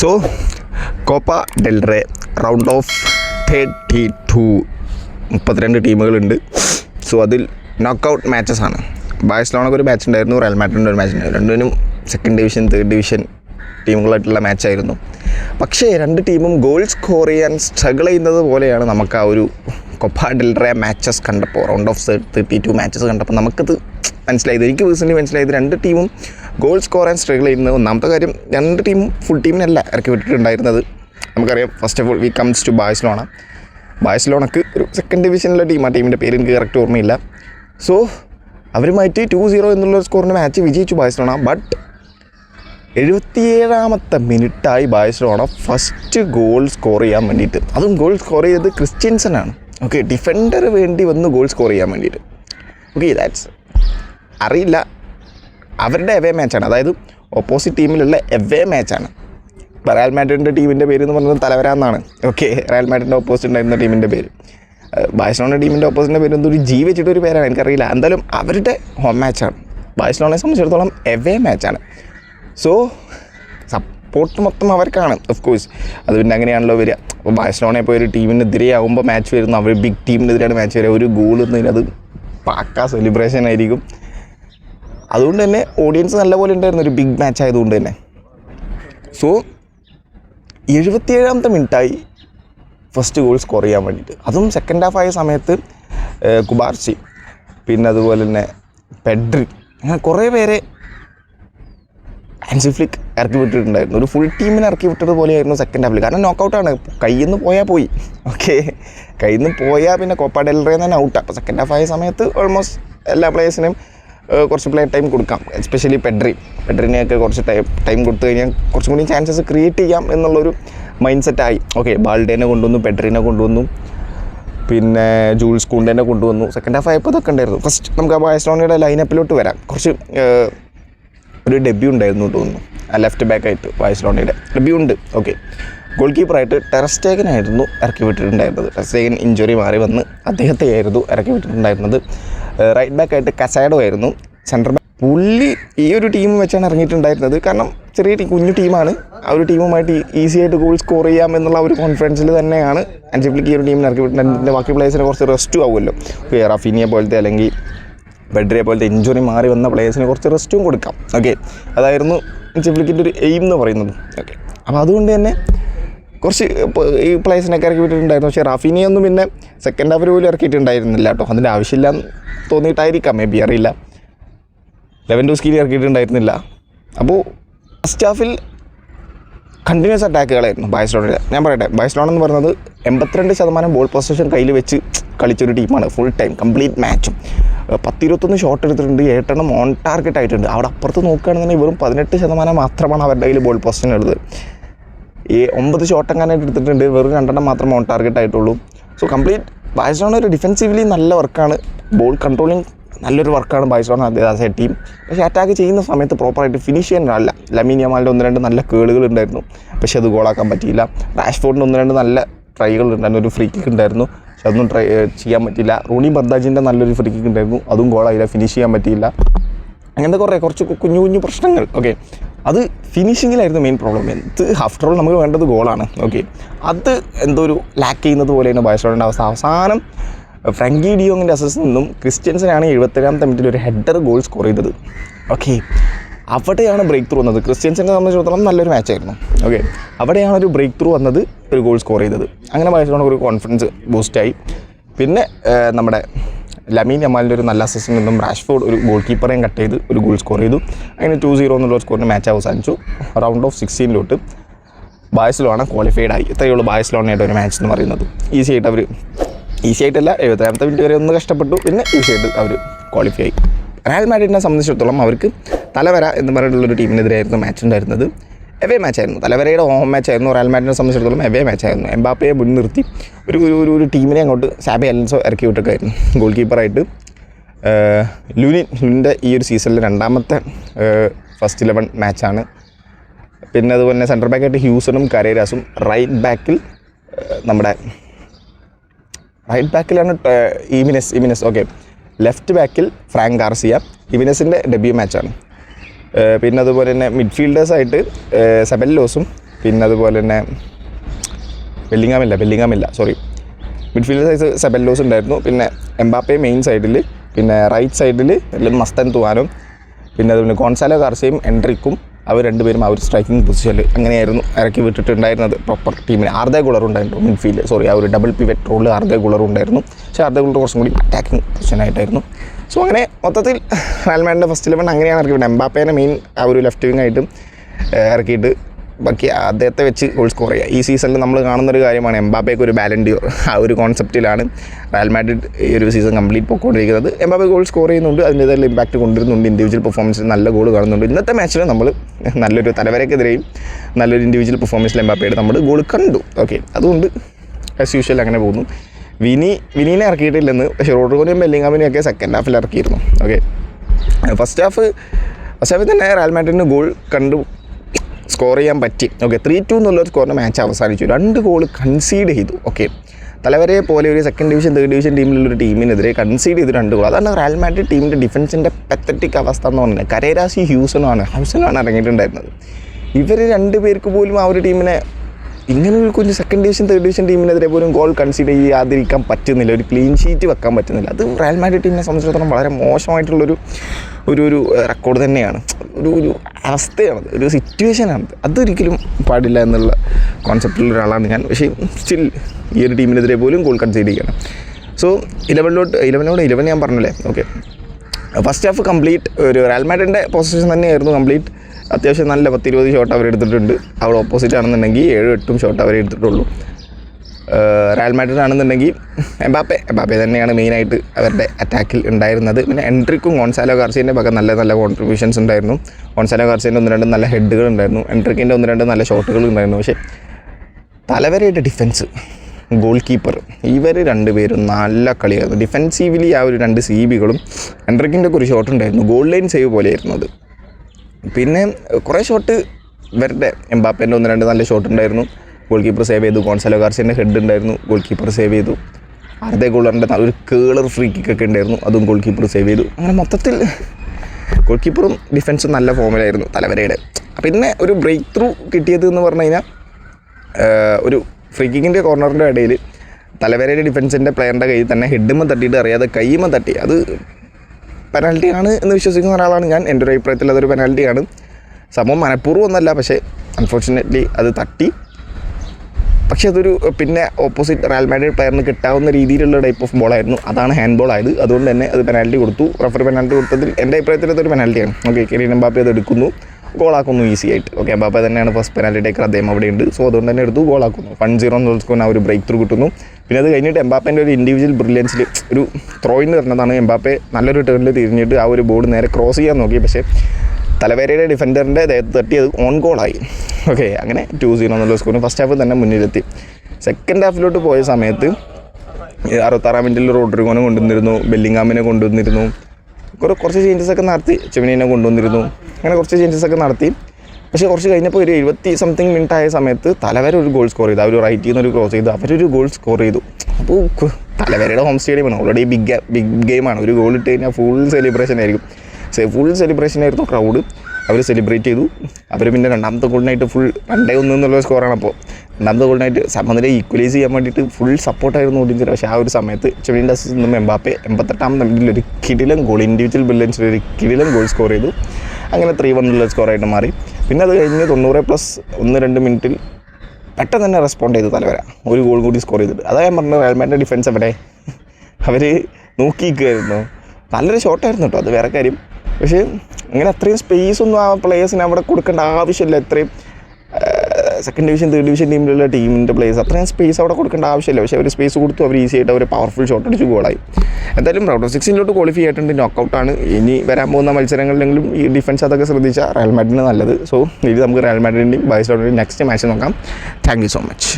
So Copa del Rey round of thirty two മുപ്പത്തിരണ്ട് ടീമുകളുണ്ട്. So അതിൽ നോക്കൗട്ട് മാച്ചസ് ആണ്. ബാഴ്സലോണക്ക് ഒരു മാച്ച് ഉണ്ടായിരുന്നു റയൽ മാഡ്രിഡിന്റെ ഒരു മാച്ച് ഉണ്ടായിരുന്നു. രണ്ടിനും സെക്കൻഡ് ഡിവിഷൻ തേർഡ് ഡിവിഷൻ ടീമുകളായിട്ടുള്ള മാച്ചായിരുന്നു പക്ഷേ രണ്ട് ടീമും ഗോൾ സ്കോർ ചെയ്യാൻ സ്ട്രഗിൾ ചെയ്യുന്നത് പോലെയാണ് നമുക്ക് ആ ഒരു കൊപ്പ ഡെൽറെ മാച്ചസ് കണ്ടപ്പോൾ round of thirty two matches കണ്ടപ്പോൾ നമുക്കത് മനസ്സിലായത്. എനിക്ക് പേഴ്സണലി മനസ്സിലായത് രണ്ട് ടീമും ഗോൾ സ്കോർ ആൻഡ് സ്ട്രഗിൾ ചെയ്യുന്നത് ഒന്നാമത്തെ കാര്യം രണ്ട് ടീമും ഫുൾ ടീമിനല്ല ഇറക്കി വിട്ടിട്ടുണ്ടായിരുന്നത്. നമുക്കറിയാം first of all we comes to Barcelona ബാഴ്സലോണക്ക് ഒരു സെക്കൻഡ് ഡിവിഷനിലെ ടീം ആ. ടീമിന്റെ പേര് എനിക്ക് കറക്റ്റ് ഓർമ്മയില്ല. സോ അവരുമായിട്ട് ടു സീറോ എന്നുള്ള സ്കോറിന്റെ മാച്ച് വിജയിച്ചു ബാഴ്സലോണ. ബട്ട് എഴുപത്തിയേഴാമത്തെ മിനിറ്റായി ബാഴ്സലോണ ഫസ്റ്റ് ഗോൾ സ്കോർ ചെയ്യാൻ വേണ്ടിയിട്ട്. അതും ഗോൾ സ്കോർ ചെയ്തത് ക്രിസ്ത്യൻസനാണ്. ഓക്കെ ഡിഫൻഡർ വേണ്ടി വന്ന് ഗോൾ സ്കോർ ചെയ്യാൻ വേണ്ടിയിട്ട്. ഓക്കെ ദാറ്റ്സ് അറിയില്ല. അവരുടെ എവേ മാച്ചാണ് അതായത് ഓപ്പോസിറ്റ് ടീമിലുള്ള എവേ മാച്ചാണ് ഇപ്പോൾ റയൽ മാഡ്രിഡിന്റെ ടീമിന്റെ പേര് എന്ന് പറയുന്നത് തലവര എന്നാണ് ഓക്കെ റയൽ മാഡ്രിഡിന്റെ ഓപ്പോസിറ്റ് ഉണ്ടായിരുന്ന ടീമിന്റെ പേര്. ബാഴ്സലോണ ടീമിന്റെ ഓപ്പോസിറ്റിന്റെ പേര് എന്തൊരു ജി വെച്ചിട്ട് ഒരു പേരാണ്. എനിക്കറിയില്ല. എന്തായാലും അവരുടെ ഹോം മാച്ചാണ് ബാഴ്സലോണയെ സംബന്ധിച്ചിടത്തോളം എവേ മാച്ചാണ് സോ സപ്പോർട്ട് മൊത്തം അവർക്കാണ് ഓഫ് കോഴ്സ് അത് പിന്നെ അങ്ങനെയാണല്ലോ വരിക. അപ്പോൾ ബാഴ്സലോണയെ പോയി ഒരു ടീമിനെതിരെ ആകുമ്പോൾ മാച്ച് വരുന്നു. അവർ ബിഗ് ടീമിനെതിരെയാണ് മാച്ച് വരിക. ഒരു ഗോൾ എന്നതിന് അത് പാക്ക സെലിബ്രേഷൻ ആയിരിക്കും. അതുകൊണ്ട് തന്നെ ഓഡിയൻസ് നല്ലപോലെ ഉണ്ടായിരുന്നു ഒരു ബിഗ് മാച്ച് ആയതുകൊണ്ട് തന്നെ. സോ എഴുപത്തിയേഴാമത്തെ മിനിറ്റായി ഫസ്റ്റ് ഗോൾ സ്കോർ ചെയ്യാൻ വേണ്ടിയിട്ട്. അതും സെക്കൻഡ് ഹാഫ് ആയ സമയത്ത് കുബാർച്ചി പിന്നെ അതുപോലെ തന്നെ പെഡ്രി അങ്ങനെ കുറേ പേരെ ഹാൻസി ഫ്ലിക്ക് ഇറക്കി വിട്ടിട്ടുണ്ടായിരുന്നു. ഒരു ഫുൾ ടീമിനെ ഇറക്കി വിട്ടത് പോലെയായിരുന്നു സെക്കൻഡ് ഹാഫിൽ കാരണം നോക്കൗട്ടാണ് കയ്യിൽ നിന്ന് പോയാൽ പോയി. ഓക്കെ കയ്യിൽ നിന്ന് പോയാൽ പിന്നെ കോപ്പ തന്നെ ഔട്ടാണ് അപ്പോൾ സെക്കൻഡ് ഹാഫ് ആയ സമയത്ത് ഓൾമോസ്റ്റ് എല്ലാ പ്ലേയേഴ്സിനും കുറച്ച് പ്ലേ ടൈം കൊടുക്കാം. എസ്പെഷ്യലി പെഡ്രി പെഡ്രിനെയൊക്കെ കുറച്ച് ടൈം ടൈം കൊടുത്തു കഴിഞ്ഞാൽ കുറച്ചും കൂടി ചാൻസസ് ക്രിയേറ്റ് ചെയ്യാം എന്നുള്ളൊരു മൈൻഡ് സെറ്റായി ഓക്കെ ബാൾഡേനെ കൊണ്ടുവന്നു പെഡ്രിനെ കൊണ്ടുവന്നു. പിന്നെ ജൂൾസ് കൂണ്ടേനെ കൊണ്ടുവന്നു. സെക്കൻഡ് ഹാഫ് ആയപ്പോൾ ഇതൊക്കെ ഉണ്ടായിരുന്നു. ഫസ്റ്റ് നമുക്ക് ആ ബാഴ്സലോണയുടെ ലൈനപ്പിലോട്ട് വരാം. കുറച്ച് ഒരു ഡെബ്യൂ ഉണ്ടായിരുന്നു തോന്നുന്നു. ആ ലെഫ്റ്റ് ബാക്ക് ആയിട്ട് ബാഴ്സലോണയുടെ. ഡെബ്യൂ ഉണ്ട്. ഓക്കെ ഗോൾ കീപ്പറായിട്ട് ടെറസ്റ്റേഗനായിരുന്നു ഇറക്കി വിട്ടിട്ടുണ്ടായിരുന്നത്. ടെറസ്റ്റേഗൻ ഇഞ്ചുറി മാറി വന്ന് അദ്ദേഹത്തെയായിരുന്നു ഇറക്കി വിട്ടിട്ടുണ്ടായിരുന്നത്. റൈറ്റ് ബാക്ക് ആയിട്ട് കസാഡോ ആയിരുന്നു. സെന്റർ ബാക്ക് പുള്ളി ഈ ഒരു ടീം വെച്ചാണ് ഇറങ്ങിയിട്ടുണ്ടായിരുന്നത്. കാരണം ചെറിയ ടീം കുഞ്ഞു ടീമാണ് ആ ഒരു ടീമുമായിട്ട് ഈസി ആയിട്ട് ഗോൾ സ്കോർ ചെയ്യാം എന്നുള്ള ഒരു കോൺഫിഡൻസിൽ തന്നെയാണ് അഞ്ചിപ്ലിക്ക് ഈ ഒരു ടീമിന് ഇറക്കി വിട്ടിട്ടുണ്ട് ബാക്കി പ്ലേയേഴ്സിന് കുറച്ച് റെസ്റ്റും ആവുമല്ലോ. റഫീനിയെ പോലത്തെ അല്ലെങ്കിൽ ബെഡ്രിയെ പോലത്തെ ഇഞ്ചുറി മാറി വന്ന പ്ലേയേഴ്സിന് കുറച്ച് റെസ്റ്റും കൊടുക്കാം. ഓക്കെ അതായിരുന്നു ചിഫ്ലിക്കിന്റെ ഒരു എയിം എന്ന് പറയുന്നത്. ഓക്കെ അപ്പോൾ അതുകൊണ്ട് തന്നെ കുറച്ച് ഈ പ്ലേസിനൊക്കെ ഇറക്കി വിട്ടിട്ടുണ്ടായിരുന്നു. പക്ഷേ റാഫീനിയൊന്നും പിന്നെ സെക്കൻഡ് ഹാഫിൽ പോലും ഇറക്കിയിട്ടുണ്ടായിരുന്നില്ല കേട്ടോ. അതിന്റെ ആവശ്യമില്ല തോന്നിയിട്ടായിരിക്കാം മേ ബി അറിയില്ല. ലെവൻ ടു സ്കീൽ ഇറക്കിയിട്ടുണ്ടായിരുന്നില്ല അപ്പോൾ ഫസ്റ്റ് ഹാഫിൽ കണ്ടിന്യൂസ് അറ്റാക്കുകളായിരുന്നു ബാഴ്സലോണയുടെ. ഞാൻ പറയട്ടെ ബാഴ്സലോണ എന്ന് പറയുന്നത് എൺപത്തിരണ്ട് ശതമാനം ബോൾ പൊസിഷൻ കയ്യിൽ വെച്ച് കളിച്ചൊരു ടീമാണ്. ഫുൾ ടൈം കംപ്ലീറ്റ് മാച്ചും പത്തിരുപത്തൊന്ന് ഷോട്ട് എടുത്തിട്ടുണ്ട്. ഏട്ടെണ്ണം ഓൺ ടാർഗറ്റ് ആയിട്ടുണ്ട്. അവിടെ അപ്പുറത്ത് നോക്കുകയാണെന്നുണ്ടെങ്കിൽ വെറും പതിനെട്ട് ശതമാനം മാത്രമാണ് അവരുടെ കയ്യിൽ ബോൾ പൊസിഷൻ ഉള്ളത്. ഈ ഒമ്പത് ഷോട്ട് എങ്ങാനായിട്ട് എടുത്തിട്ടുണ്ട്. വെറും രണ്ടെണ്ണം മാത്രം ഓൺ ടാർഗറ്റ് ആയിട്ടുള്ളൂ. സോ കംപ്ലീറ്റ് ബാഴ്സലോണ ഒരു ഡിഫെൻസീവ്ലി നല്ല വർക്കാണ് ബോൾ കൺട്രോളിങ് നല്ലൊരു വർക്കാണ് ബാഴ്സലോണ എ ടീം പക്ഷേ അറ്റാക്ക് ചെയ്യുന്ന സമയത്ത് പ്രോപ്പറായിട്ട് ഫിനിഷ് ചെയ്യാനല്ല ലമീൻ യമാലിന്റെ ഒന്ന് രണ്ട് നല്ല കേളുകൾ ഉണ്ടായിരുന്നു. പക്ഷേ അത് ഗോളാക്കാൻ പറ്റിയില്ല. റാഷ്ഫോർഡിന്റെ ഒന്ന് രണ്ട് നല്ല ട്രൈകൾ ഉണ്ടായിരുന്നു. ഒരു ഫ്രീ കിക്ക് ഉണ്ടായിരുന്നു. പക്ഷെ അതൊന്നും ട്രൈ ചെയ്യാൻ പറ്റിയില്ല. റോണി ബർദാജിന്റെ നല്ലൊരു ഫ്രീ കിക്ക് ഉണ്ടായിരുന്നു. അതും ഗോളായില്ല ഫിനിഷ് ചെയ്യാൻ പറ്റിയില്ല. അങ്ങനത്തെ കുറേ കുറച്ച് കുഞ്ഞു കുഞ്ഞു പ്രശ്നങ്ങൾ. ഓക്കെ അത് ഫിനിഷിങ്ങിലായിരുന്നു മെയിൻ പ്രോബ്ലം എന്ത്? ആഫ്റ്റർ ഓൾ നമുക്ക് വേണ്ടത് ഗോളാണ് ഓക്കെ അത് എന്തോ ഒരു ലാക്ക് ചെയ്യുന്നത് പോലെ തന്നെ ബാഴ്സലോണിന്റെ അവസ്ഥ. അവസാനം ഫ്രാങ്കി ഡിയോങ്ങിന്റെ അസസ് നിന്നും ക്രിസ്ത്യൻസിനാണ് എഴുപത്തേഴാമത്തെ മിനിറ്റിൽ ഒരു ഹെഡർ ഗോൾ സ്കോർ ചെയ്തത്. ഓക്കെ അവിടെയാണ് ബ്രേക്ക് ത്രൂ വന്നത്. ക്രിസ്ത്യൻസിനെ സംബന്ധിച്ചിടത്തോളം നല്ലൊരു മാച്ചായിരുന്നു ഓക്കെ അവിടെയാണ് ഒരു ബ്രേക്ക് ത്രൂ വന്നത് ഒരു ഗോൾ സ്കോർ ചെയ്തത്. അങ്ങനെ ബാഴ്സലോണ ഒരു കോൺഫിഡൻസ് ബൂസ്റ്റായി പിന്നെ നമ്മുടെ ലമീൻ യമാലിന്റെ ഒരു നല്ല അസിസ്റ്റിൽ നിന്നും റാഷ്ഫോർഡ് ഒരു ഗോൾ കീപ്പറേയും കട്ട് ചെയ്ത് ഒരു ഗോൾ സ്കോർ ചെയ്തു. അങ്ങനെ ടു സീറോ എന്നുള്ള സ്കോറിന് മാച്ച് അവസാനിച്ചു. റൗണ്ട് ഓഫ് സിക്സ്റ്റീനിലോട്ട് ബാഴ്സലോണ ക്വാളിഫൈഡ് ആയി. ഇത്രയേ ഉള്ളൂ ബാഴ്സലോണയുടെ ഒരു മാച്ച് എന്ന് പറയുന്നത്. ഈസി ആയിട്ട് അവർ ഈസി ആയിട്ടല്ല എഴുപത്താമത്തെ മിനിറ്റ് വരെ ഒന്ന് കഷ്ടപ്പെട്ടു. പിന്നെ ഈസി ആയിട്ട് അവർ ക്വാളിഫൈ ആയി. റയൽ മാഡ്രിഡിനെ സംബന്ധിച്ചിടത്തോളം അവർക്ക് തലവര എന്ന് പറഞ്ഞിട്ടുള്ളൊരു ടീമിനെതിരായിരുന്നു മാച്ച് ഉണ്ടായിരുന്നത്. എവേ മാച്ചായിരുന്നു തലവരയുടെ ഹോം മാച്ചായിരുന്നു റയൽ മാറ്റിനെ സംബന്ധിച്ചിടത്തോളം എവേ മാച്ചായിരുന്നു എംബാപ്പയെ മുൻനിർത്തി ഒരു ഒരു ഒരു ടീമിനെ അങ്ങോട്ട് സാബി അലൻസോ ഇറക്കി വിട്ടൊക്കെയായിരുന്നു ഗോൾ കീപ്പറായിട്ട് ലുനിൻ ലുനിന്റെ ഈ ഒരു സീസണിലെ രണ്ടാമത്തെ ഫസ്റ്റ് ഇലവൻ മാച്ചാണ് പിന്നെ അതുപോലെ സെന്റർ ബാക്കായിട്ട് ഹ്യൂസണും കരേരാസും റൈറ്റ് ബാക്കിൽ നമ്മുടെ റൈറ്റ് ബാക്കിലാണ് ഇമിനസ് ഇമിനസ്. ഓക്കെ ലെഫ്റ്റ് ബാക്കിൽ ഫ്രാങ്ക് ഗാർസിയ. ഇമിനസിന്റെ ഡെബ്യൂ മാച്ചാണ് പിന്നെ അതുപോലെ തന്നെ മിഡ്ഫീൽഡേഴ്സായിട്ട് സെബല്ലോസും പിന്നെ അതുപോലെ തന്നെ വെല്ലിങ്ങാമില്ല ഇല്ല സോറി മിഡ്ഫീൽഡ് സൈസ് സെബല്ലോസ് ഉണ്ടായിരുന്നു. പിന്നെ എംബാപ്പെ മെയിൻ സൈഡിൽ പിന്നെ റൈറ്റ് സൈഡിൽ മസ്തൻ തുവാനും പിന്നെ അതുപോലെ ഗോൺസാലോ കാർസയും എൻട്രിക്കും അവർ രണ്ടുപേരും ആ ഒരു സ്ട്രൈക്കിംഗ് പൊസിഷനിൽ അങ്ങനെയായിരുന്നു ഇറക്കി വിട്ടിട്ടുണ്ടായിരുന്നത്. പ്രോപ്പർ ടീമിന് ആർദേ ഗുളർ ഉണ്ടായിരുന്നു മിഡ്ഫീൽഡ് സോറി ആ ഒരു ഡബിൾ പിവറ്റ് റോളിൽ ആർദേ ഗുളർ ഉണ്ടായിരുന്നു. പക്ഷേ ആർദേ ഗുളർ കുറച്ചും കൂടി അറ്റാക്കിംഗ് പൊസിഷനായിട്ടായിരുന്നു സോ അങ്ങനെ മൊത്തത്തിൽ റയൽമാന്റെ ഫസ്റ്റ് ഇലവൻ അങ്ങനെയാണ് ഇറക്കി വിട്ടത് എംബാപ്പേനെ മെയിൻ ആ ഒരു ലെഫ്റ്റ് വിങ് ആയിട്ടും ഇറക്കിയിട്ട് ബാക്കി അദ്ദേഹത്തെ വെച്ച് ഗോൾ സ്കോർ ചെയ്യുക. ഈ സീസണിൽ നമ്മൾ കാണുന്ന ഒരു കാര്യമാണ് എംബാബയ്ക്ക് ഒരു ബാലൻഡിയോ ആ ഒരു കോൺസെപ്റ്റിലാണ് റയൽ മാഡ്രിഡ് ഈ ഒരു സീസൺ കംപ്ലീറ്റ് പോയിക്കൊണ്ടിരിക്കുന്നത് എംബാബെ ഗോൾ സ്കോർ ചെയ്യുന്നുണ്ട്. അതിന്റെതായ ഇമ്പാക്റ്റ് കൊണ്ടുവരുന്നുണ്ട്. ഇൻഡിവിജ്വൽ പെർഫോമൻസിൽ നല്ല ഗോൾ കാണുന്നുണ്ട്. ഇന്നത്തെ മാച്ചിൽ നമ്മൾ നല്ലൊരു തലവരക്കെതിരെയും നല്ലൊരു ഇൻഡിവിജ്വൽ പെർഫോമൻസിൽ എംബാബയുടെ നമ്മൾ ഗോൾ കണ്ടു. ഓക്കെ അതുകൊണ്ട് ആസ് യൂഷ്വൽ അങ്ങനെ പോകുന്നു. വിനി വിനീനെ ഇറക്കിയിട്ടില്ലെന്ന് പക്ഷേ റോഡ്രിഗോനെയും ബെല്ലിങ്ങാമിനെയൊക്കെ സെക്കൻഡ് ഹാഫിൽ ഇറക്കിയിരുന്നു. ഓക്കെ ഫസ്റ്റ് ഹാഫ് ഫസ്റ്റ് ഹാഫിൽ തന്നെ റയൽ മാഡ്രിഡിന് ഗോൾ കണ്ടു. സ്കോർ ചെയ്യാൻ പറ്റി. ഓക്കെ ത്രീ ടു എന്നുള്ള സ്കോറിന് മാച്ച് അവസാനിച്ചു. രണ്ട് ഗോൾ കൺസീഡ് ചെയ്തു. ഓക്കെ തലവരെ പോലെ ഒരു സെക്കൻഡ് ഡിവിഷൻ തേർഡ് ഡിവിഷൻ ടീമിലുള്ള ഒരു ടീമിനെതിരെ കൺസീഡ് ചെയ്ത് രണ്ട് ഗോൾ അതാണ് റയൽ മാഡ്രിഡ് ടീമിന്റെ ഡിഫൻസിന്റെ പെത്തറ്റിക് അവസ്ഥ എന്ന് പറഞ്ഞത്. കരേരാശി ഹ്യൂസണാണ് ഹൗസനുമാണ് ഇറങ്ങിയിട്ടുണ്ടായിരുന്നത്. ഇവർ രണ്ട് പേർക്ക് പോലും ആ ഒരു ടീമിനെ ഇങ്ങനെ ഒരു കുഞ്ഞ് സെക്കൻഡ് ഡിവിഷൻ തേർഡ് ഡിവിഷൻ ടീമിനെതിരെ പോലും ഗോൾ കൺസിഡർ ചെയ്യാതിരിക്കാൻ പറ്റുന്നില്ല. ഒരു ക്ലീൻ ഷീറ്റ് വെക്കാൻ പറ്റുന്നില്ല. അത് റയൽ മാഡ്രിഡ് ടീമിനെ സംബന്ധിച്ചിടത്തോളം വളരെ മോശമായിട്ടുള്ളൊരു ഒരു ഒരു റെക്കോർഡ് തന്നെയാണ്. ഒരു ഒരു അവസ്ഥയാണത് ഒരു സിറ്റുവേഷനാണത് അതൊരിക്കലും പാടില്ല എന്നുള്ള കോൺസെപ്റ്റിലുള്ള ഒരാളാണ് ഞാൻ. പക്ഷേ സ്റ്റിൽ ഈ ഒരു ടീമിനെതിരെ പോലും ഗോൾ കൺസിഡർ ചെയ്യണം. സോ ഇലവനിലോട്ട് ഇലവനോട് ഇലവൻ ഞാൻ പറഞ്ഞല്ലേ? ഓക്കെ ഫസ്റ്റ് ഹാഫ് കംപ്ലീറ്റ് ഒരു റയൽ മാഡ്രിഡിന്റെ പൊസിഷൻ തന്നെയായിരുന്നു കംപ്ലീറ്റ് അത്യാവശ്യം നല്ല പത്തിരുപത് ഷോട്ട് അവർ എടുത്തിട്ടുണ്ട്. അവൾ ഓപ്പോസിറ്റ് ആണെന്നുണ്ടെങ്കിൽ ഏഴും എട്ടും ഷോട്ട് അവർ എടുത്തിട്ടുള്ളൂ. റയൽ മാഡ്രിഡ് ആണെന്നുണ്ടെങ്കിൽ എംബാപ്പെ എംബാപ്പെ തന്നെയാണ് മെയിനായിട്ട് അവരുടെ അറ്റാക്കിൽ ഉണ്ടായിരുന്നത്. പിന്നെ എൻട്രിക്കും ഗോൺസാലോ ഗാർസിന്റെ ഭാഗം നല്ല നല്ല കോൺട്രിബ്യൂഷൻസ് ഉണ്ടായിരുന്നു. ഗോൺസാലോ ഗാർസിന്റെ ഒന്ന് രണ്ട് നല്ല ഹെഡുകൾ ഉണ്ടായിരുന്നു. എൻട്രിക്കിന്റെ ഒന്ന് രണ്ട് നല്ല ഷോട്ടുകൾ ഉണ്ടായിരുന്നു. പക്ഷേ തലവരയുടെ ഡിഫൻസ് ഗോൾ കീപ്പർ ഇവർ രണ്ടുപേരും നല്ല കളിയായിരുന്നു. ഡിഫെൻസീവ്ലി ആ ഒരു രണ്ട് സി ബികളും എൻട്രിക്കിന്റെ ഒക്കെ ഒരു ഷോട്ട് ഉണ്ടായിരുന്നു. ഗോൾ ലൈൻ സേവ് പോലെയായിരുന്നു അത്. പിന്നെ കുറേ ഷോട്ട് ഇവരുടെ എംബാപ്പേന്റെ ഒന്ന് രണ്ട് നല്ല ഷോട്ട് ഉണ്ടായിരുന്നു. ഗോൾ കീപ്പർ സേവ് ചെയ്തു. ഗോൺസലോ ഗാർസിന്റെ ഹെഡ് ഉണ്ടായിരുന്നു. ഗോൾ കീപ്പർ സേവ് ചെയ്തു. ആർദേ ഗോളറിന്റെ ഒരു കേളർ ഫ്രീ കിക്കൊക്കെ ഉണ്ടായിരുന്നു. അതും ഗോൾ കീപ്പർ സേവ് ചെയ്തു. അങ്ങനെ മൊത്തത്തിൽ ഗോൾ കീപ്പറും ഡിഫൻസും നല്ല ഫോമിലായിരുന്നു തലവരയുടെ. പിന്നെ ഒരു ബ്രേക്ക് ത്രൂ കിട്ടിയത് എന്ന് പറഞ്ഞു കഴിഞ്ഞാൽ ഒരു ഫ്രീ കിക്കിന്റെ കോർണറിന്റെ ഇടയിൽ തലവരയുടെ ഡിഫൻസിന്റെ പ്ലെയറിന്റെ കയ്യിൽ തന്നെ ഹെഡുമ്മ തട്ടിയിട്ട് അറിയാതെ കൈമ തട്ടി. അത് പെനാൽറ്റി ആണ് എന്ന് വിശ്വസിക്കുന്ന ഒരാളാണ് ഞാൻ. എന്റെ ഒരു അഭിപ്രായത്തിൽ അതൊരു പെനാൽറ്റിയാണ്. സംഭവം മനഃപൂർവം ഒന്നല്ല പക്ഷേ അൺഫോർച്ചുനേറ്റ്ലി അത് തട്ടി. പക്ഷേ അതൊരു പിന്നെ ഓപ്പോസിറ്റ് റയൽ മാഡ്രിഡ് പ്ലെയറിന് കിട്ടാവുന്ന രീതിയിലുള്ള ടൈപ്പ് ഓഫ് ബോളായിരുന്നു അതാണ് ഹാൻഡ് ബോൾ ആയത്. അതുകൊണ്ട് തന്നെ അത് പെനാൽറ്റി കൊടുത്തു. റഫറി പെനാൽറ്റി കൊടുത്തതിൽ എന്റെ അഭിപ്രായത്തിൽ അതൊരു പെനാൽറ്റിയാണ് ഓക്കെ കെരീൻ എംബാപ്പെ അത് എടുക്കുന്നു. ഗോളാക്കുന്നു ഈസി ആയിട്ട്. ഓക്കെ എംബാപ്പെ തന്നെയാണ് ഫസ്റ്റ് പെനാൽറ്റി ടേക്കർ അദ്ദേഹം അവിടെയുണ്ട്. സോ അതുകൊണ്ട് തന്നെ എടുത്തു. ഗോളാക്കുന്നു വൺ സീറോ എന്ന് ആ ഒരു ബ്രേക്ക് ത്രൂ കിട്ടുന്നു. പിന്നെ അത് കഴിഞ്ഞിട്ട് എംബാപ്പേന്റെ ഒരു ഇൻഡിവിജ്വൽ ബ്രില്യൻസിൽ ഒരു ത്രോയിന്ന് തരുന്നതാണ്. എംബാപ്പെ നല്ലൊരു ടേണിൽ തിരിഞ്ഞിട്ട് ആ ഒരു ബോർഡ് നേരെ ക്രോസ് ചെയ്യാൻ നോക്കി. പക്ഷേ തലവേരയുടെ ഡിഫൻഡറിന്റെ ദേഹത്ത് തട്ടി അത് ഓൺ ഗോളായി ഓക്കെ അങ്ങനെ ടു സീറോ എന്നുള്ള സ്കോറിന് ഫസ്റ്റ് ഹാഫ് തന്നെ മുന്നിലെത്തി. സെക്കൻഡ് ഹാഫിലോട്ട് പോയ സമയത്ത് അറുപത്താറാം മിനിറ്റിൽ റോഡ്രിഗോനെ കൊണ്ടുവന്നിരുന്നു ബെല്ലിങ്ങാമിനെ കൊണ്ടുവന്നിരുന്നു. കുറേ കുറച്ച് ചേഞ്ചസ് ഒക്കെ നടത്തി ചെമിനീനെ കൊണ്ടുവന്നിരുന്നു. അങ്ങനെ കുറച്ച് ചേഞ്ചസ് ഒക്കെ നടത്തി. പക്ഷേ കുറച്ച് കഴിഞ്ഞപ്പോൾ ഒരു എഴുപത്തി സംതിങ് മിനിറ്റ് ആയ സമയത്ത് തലവര ഒരു ഗോൾ സ്കോർ ചെയ്തു. അവർ റൈറ്റിൽ നിന്ന് ഒരു ക്രോസ് ചെയ്തു. അവരൊരു ഗോൾ സ്കോർ ചെയ്തു. അപ്പോൾ തലവരയുടെ ഹോം സ്റ്റേഡിയമാണ് ഓൾറെഡി ബിഗ് ബിഗ് ഗെയിമാണ് ഒരു ഗോൾ ഇട്ട് കഴിഞ്ഞാൽ ഫുൾ സെലിബ്രേഷൻ ആയിരിക്കും. ഫുൾ സെലിബ്രേഷൻ ആയിരുന്നു ക്രൗഡ് അവർ സെലിബ്രേറ്റ് ചെയ്തു. അവർ പിന്നെ രണ്ടാമത്തെ ഗോളിനായിട്ട് ഫുൾ രണ്ടേ ഒന്ന് എന്നുള്ള സ്കോറാണ് അപ്പോൾ. രണ്ടാമത്തെ ഗോളിനായിട്ട് സമനില ഈക്വലൈസ് ചെയ്യാൻ വേണ്ടിയിട്ട് ഫുൾ സപ്പോർട്ടായിരുന്നു ഓടിഞ്ചിന് പക്ഷേ ആ ഒരു സമയത്ത് ചെവിന്റെ അസിസ്റ്റ് നിന്നും എംബാപ്പെ എൺപത്തെട്ടാം മിനിറ്റിൽ ഒരു കിടിലം ഗോൾ ഇൻഡിവിജ്വൽ ബില്ലൻസിൽ ഒരു കിടിലം ഗോൾ സ്കോർ ചെയ്തു. അങ്ങനെ ത്രീ വണ്ണിലുള്ള സ്കോറായിട്ട് മാറി. പിന്നെ അത് കഴിഞ്ഞ് തൊണ്ണൂറ് പ്ലസ് ഒന്ന് രണ്ട് മിനിറ്റിൽ പെട്ടെന്ന് തന്നെ റെസ്പോണ്ട് ചെയ്തു തലവര. ഒരു ഗോൾ കൂടി സ്കോർ ചെയ്തിട്ട്. അതാ ഞാൻ പറഞ്ഞത് റയൽമാന്റെ ഡിഫൻസ് എവിടെ? അവർ നോക്കിയിരിക്കുമായിരുന്നു നല്ലൊരു ഷോട്ടായിരുന്നു കേട്ടോ. അത് വേറെ കാര്യം. പക്ഷേ അങ്ങനെ അത്രയും സ്പേസ് ഒന്നും ആ പ്ലേയേഴ്സിന് അവിടെ കൊടുക്കേണ്ട ആവശ്യമില്ല. എത്രയും സെക്കൻഡ് ഡിവിഷൻ തേർഡ് ഡിവിഷൻ ടീമിലുള്ള ടീമിന്റെ പ്ലേയേഴ്സ് അത്രയും സ്പേസ് അവിടെ കൊടുക്കേണ്ട ആവശ്യമില്ല. പക്ഷേ അവർ സ്പേസ് കൊടുത്തു അവർ ഈസി ആയിട്ട് അവർ പവർഫുൾ ഷോട്ട് അടിച്ച് ഗോളായി എന്തായാലും റൗണ്ട് ഓഫ് സിക്സിലോട്ട് ക്വാളിഫൈ ആയിട്ടുണ്ട്. നോക്കൗട്ടാണ് ഇനി വരാൻ പോകുന്ന മത്സരങ്ങളിലെങ്കിലും ഈ ഡിഫൻസ് അതൊക്കെ ശ്രദ്ധിച്ചാൽ റയൽ മാഡ്രിഡിന് നല്ലത്. സോ ഇനി നമുക്ക് റയൽ മാഡ്രിഡിന്റെയും ബൈസോണിന്റെയും നെക്സ്റ്റ് മാച്ച് നോക്കാം. Thank you so much